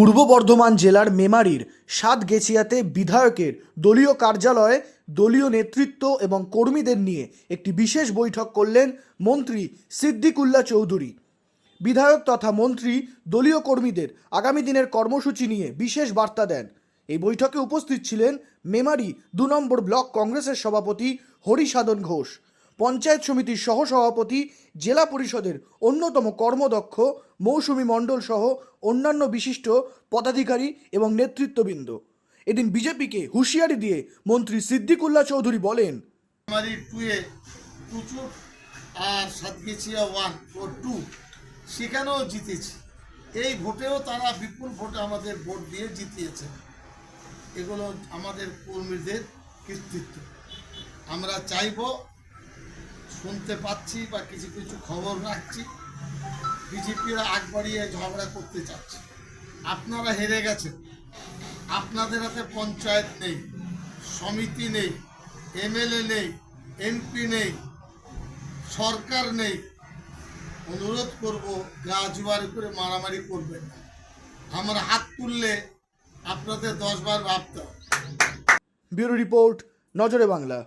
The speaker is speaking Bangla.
পূর্ব বর্ধমান জেলার মেমারির সাতগেছিয়াতে বিধায়কের দলীয় কার্যালয়ে দলীয় নেতৃত্ব এবং কর্মীদের নিয়ে একটি বিশেষ বৈঠক করলেন মন্ত্রী সিদ্দিকুল্লা চৌধুরী। বিধায়ক তথা মন্ত্রী দলীয় কর্মীদের আগামী দিনের কর্মসূচি নিয়ে বিশেষ বার্তা দেন। এই বৈঠকে উপস্থিত ছিলেন মেমারি দু নম্বর ব্লক কংগ্রেসের সভাপতি হরিসাধন ঘোষ। পঞ্চায়েত সমিতির সহসভাপতি, জেলা পরিষদের অন্যতম কর্মদক্ষ, মৌসুমী মণ্ডল সহ অন্যান্য বিশিষ্ট পদাধিকারী এবং নেতৃত্ববৃন্দ। এদিন বিজেপিকে হুঁশিয়ারি দিয়ে মন্ত্রী সিদ্দিকুল্লাহ চৌধুরী বলেন আর ওয়ান টু সেখানেও জিতেছি। এই ভোটেও তারা বিপুল ভোটে আমাদের ভোট দিয়ে জিতিয়েছে। এগুলো আমাদের কর্মীদের কৃতিত্ব। আমরা চাইব শুনতে পাচ্ছি বা কিছু কিছু খবর রাখছি। বিজেপিরা আগ বাড়িয়ে ঝগড়া করতে চাচ্ছে। আপনারা হেরে গেছেন। আপনাদের হাতে পঞ্চায়েত নেই, সমিতি নেই, এমএলএ নেই, এমপি নেই, সরকার নেই। অনুরোধ করব গা জোয়ার করে মারামারি করবেন না। আমরা হাত তুললে আপনাদের দশবার ভাবতে হবে। ব্যুরো রিপোর্ট, নজরে বাংলা।